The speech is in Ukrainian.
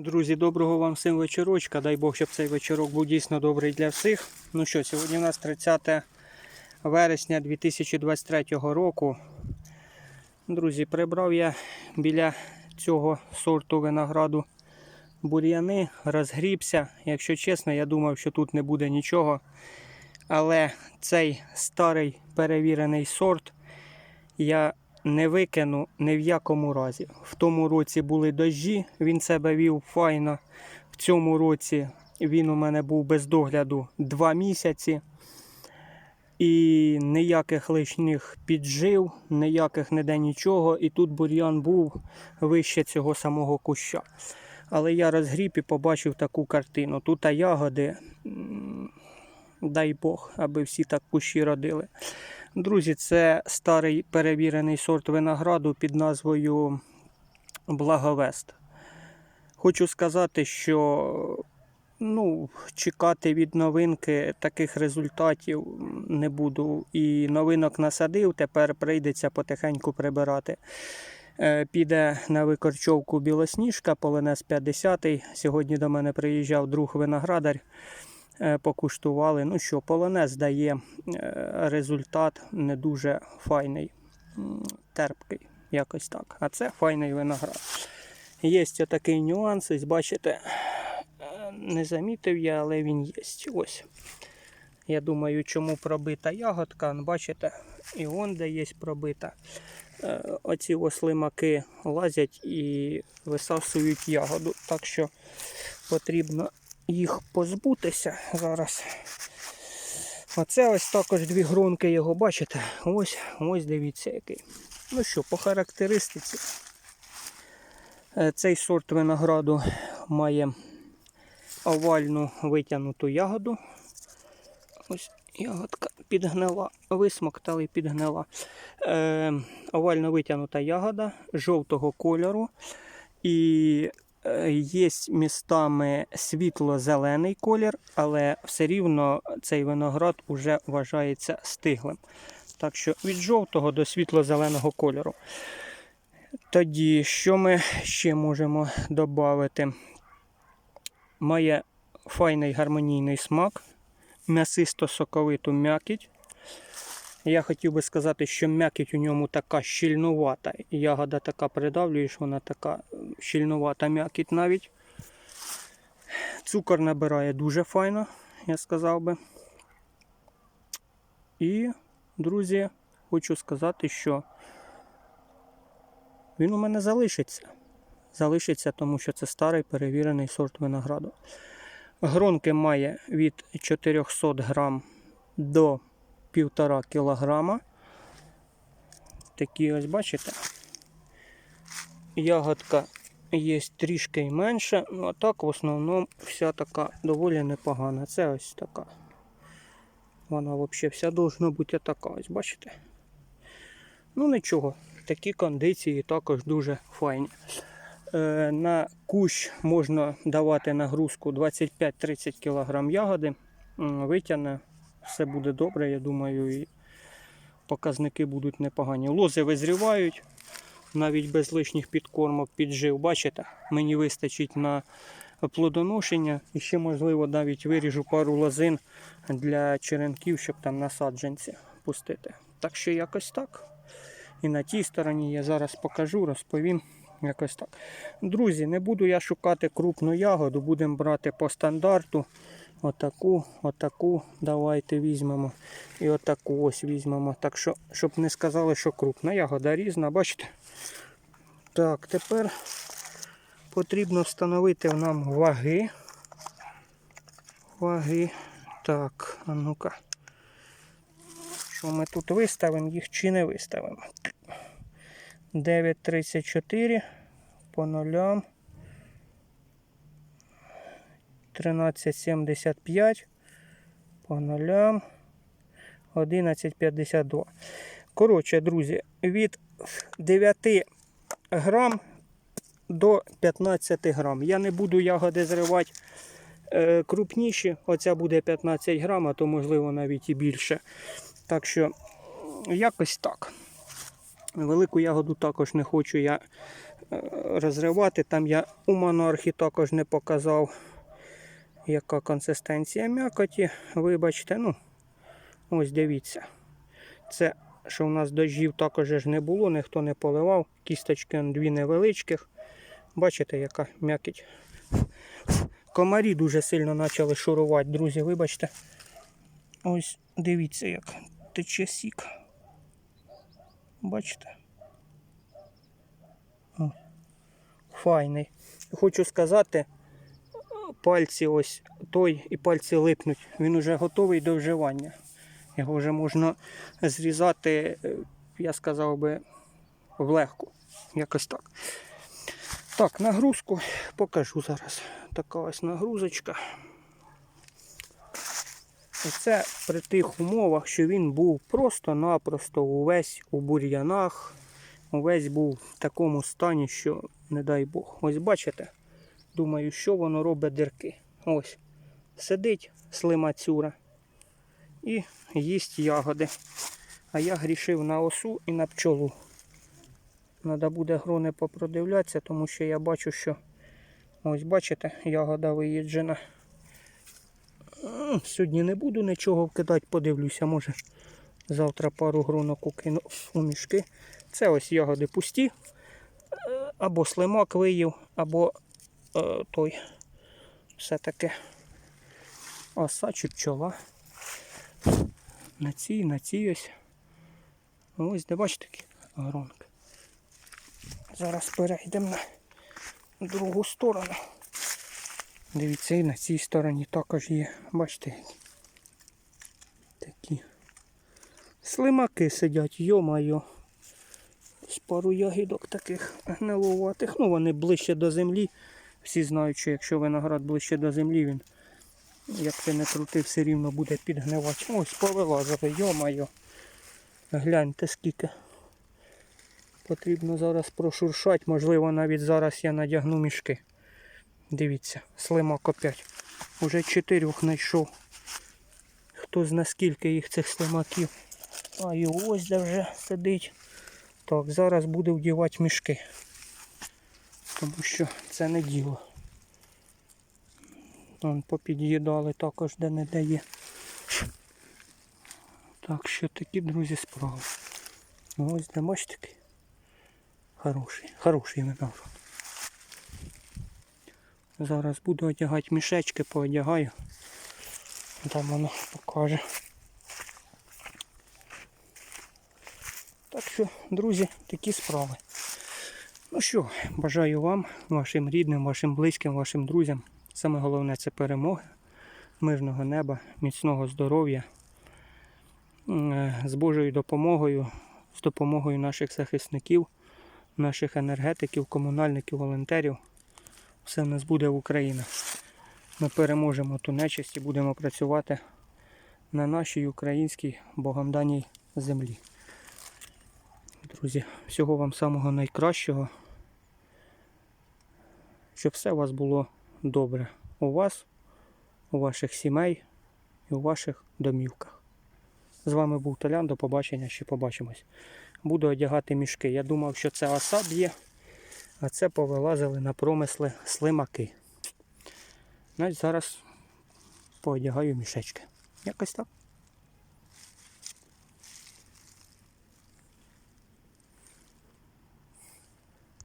Друзі, доброго вам всім вечорочка. Дай Бог, щоб цей вечорок був дійсно добрий для всіх. Ну що, сьогодні у нас 30 вересня 2023 року. Друзі, прибрав я біля цього сорту винограду бур'яни, розгрібся. Якщо чесно, я думав, що тут не буде нічого. Але цей старий перевірений сорт я не викину ні в якому разі. В тому році були дощі, він себе вів файно. В цьому році він у мене був без догляду 2 місяці. І ніяких лишніх піджив, ніяких ніде нічого. І тут бур'ян був вище цього самого куща. Але я розгріб і побачив таку картину. Тут ягоди, дай Бог, аби всі так кущі родили. Друзі, це старий перевірений сорт винограду під назвою Благовест. Хочу сказати, що ну, чекати від новинки таких результатів не буду. І новинок насадив, тепер прийдеться потихеньку прибирати. Е, Піде на викорчовку білосніжка, полонез 50 Сьогодні до мене приїжджав друг виноградар. Е, Покуштували. Ну що, полонез дає е, результат не дуже файний, терпкий, якось так. А це файний виноград. Є такий нюанс, ось бачите, е, не замітив я, але він є. Ось. Я думаю, чому пробита ягодка. Бачите, і вон де є пробита. Оці ослимаки лазять і висасують ягоду. Так що потрібно їх позбутися зараз. Оце ось також дві гронки його, бачите? Ось, ось дивіться який. Ну що, по характеристиці. Е, Цей сорт винограду має овальну витягнуту ягоду. Ось ягодка підгнила, висмоктали підгнила. Е, овально витягнута ягода жовтого кольору. І є містами світло-зелений колір, але все рівно цей виноград уже вважається стиглим. Так що від жовтого до світло-зеленого кольору. Тоді, що ми ще можемо додати? Має файний гармонійний смак, м'ясисто-соковиту м'якіть. Я хотів би сказати, що м'якіть у ньому така щільнувата. Ягода така придавлюєш, вона така щільнувата м'якіть навіть. Цукор набирає дуже файно, я сказав би. І, друзі, хочу сказати, що він у мене залишиться. Залишиться, тому що це старий перевірений сорт винограду. Гронки має від 400 грам до 1,5 кілограма. Такі ось бачите. Ягодка є трішки й менша, ну а так в основному вся така доволі непогана. Це ось така. Вона взагалі вся должна бути така, ось бачите? Ну нічого, такі кондиції також дуже файні. Е, на кущ можна давати нагрузку 25-30 кг ягоди. Витягне, все буде добре, я думаю, і показники будуть непогані. Лози визрівають, навіть без лишніх підкормок піджив. Бачите, мені вистачить на плодоношення. І ще, можливо, навіть виріжу пару лозин для черенків, щоб там насадженці пустити. Так що якось так. І на тій стороні я зараз покажу, розповім. Якось так. Друзі, не буду я шукати крупну ягоду, будемо брати по стандарту. Отаку, отаку давайте візьмемо. І отаку ось візьмемо. Так що, щоб не сказали, що крупна ягода різна, бачите? Так, тепер потрібно встановити нам ваги. Ваги. Так, а ну-ка. Що ми тут виставимо, їх чи не виставимо? 9,34 по нулям. 13,75 по нулям. 11,52. Коротше, друзі, від 9 грам до 15 грам. Я не буду ягоди зривати е, крупніші. Оця буде 15 грам, а то можливо навіть і більше. Так що якось так. Велику ягоду також не хочу я е, розривати. Там я у монархі також не показав, яка консистенція м'якоті. Вибачте, ну, ось дивіться. Це, що в нас дощів також ж не було, ніхто не поливав. Кісточки дві невеличких. Бачите, яка м'якіть. Комарі дуже сильно почали шурувати, друзі, вибачте. Ось дивіться, як тече сік. Бачите? Файний. Хочу сказати, пальці ось той і пальці липнуть. Він уже готовий до вживання. Його вже можна зрізати, е, я сказав би, влегку. Якось так. Так, нагрузку покажу зараз. Така ось нагрузочка. І це при тих умовах, що він був просто-напросто увесь у бур'янах, увесь був в такому стані, що не дай Бог. Ось бачите, думаю, що воно робить дирки. Ось. Сидить слимацюра і їсть ягоди. А я грішив на осу і на пчолу. Треба буде грони попродивлятися, тому що я бачу, що ось бачите, ягода виїджена. Сьогодні не буду нічого вкидати, подивлюся, може завтра пару гронок укину у мішки. Це ось ягоди пусті. Е, Або слимак виїв, або е, той все-таки оса чи пчола. На цій, на цій ось. Ось де бачите такі гронки. Зараз перейдемо на другу сторону. Дивіться, і на цій стороні також є. Бачите, такі слимаки сидять, йо-майо. З пару ягідок таких гнилуватих. Ну, вони ближче до землі. Всі знають, що якщо виноград ближче до землі, він, як ти не крути, все рівно буде підгнивати. Ось повилазили, йо-майо. Гляньте скільки. Потрібно зараз прошуршати, можливо, навіть зараз я надягну мішки. Дивіться, слимак опять. Уже чотирьох знайшов. Хто зна скільки їх цих слимаків. А і ось де вже сидить. Так, зараз буду вдівати мішки. Тому що це не діло. Вон попід'їдали також де не дає. Так що такі, друзі, справи. Ось де бачите такий. Хороший, хороший виноград. Зараз буду одягати мішечки, поодягаю. Там воно покаже. Так що, друзі, такі справи. Ну що, бажаю вам, вашим рідним, вашим близьким, вашим друзям. Саме головне це перемоги, мирного неба, міцного здоров'я. Е, З Божою допомогою, з допомогою наших захисників, наших енергетиків, комунальників, волонтерів. Все в нас буде в Україні. Ми переможемо ту нечисть і будемо працювати на нашій українській Богом даній землі. Друзі, всього вам самого найкращого. Щоб все у вас було добре. У вас, у ваших сімей і у ваших домівках. З вами був Толян, до побачення, ще побачимось. Буду одягати мішки. Я думав, що це оса б'є, а це повилазили на промисли слимаки. Значить, зараз поодягаю мішечки. Якось так.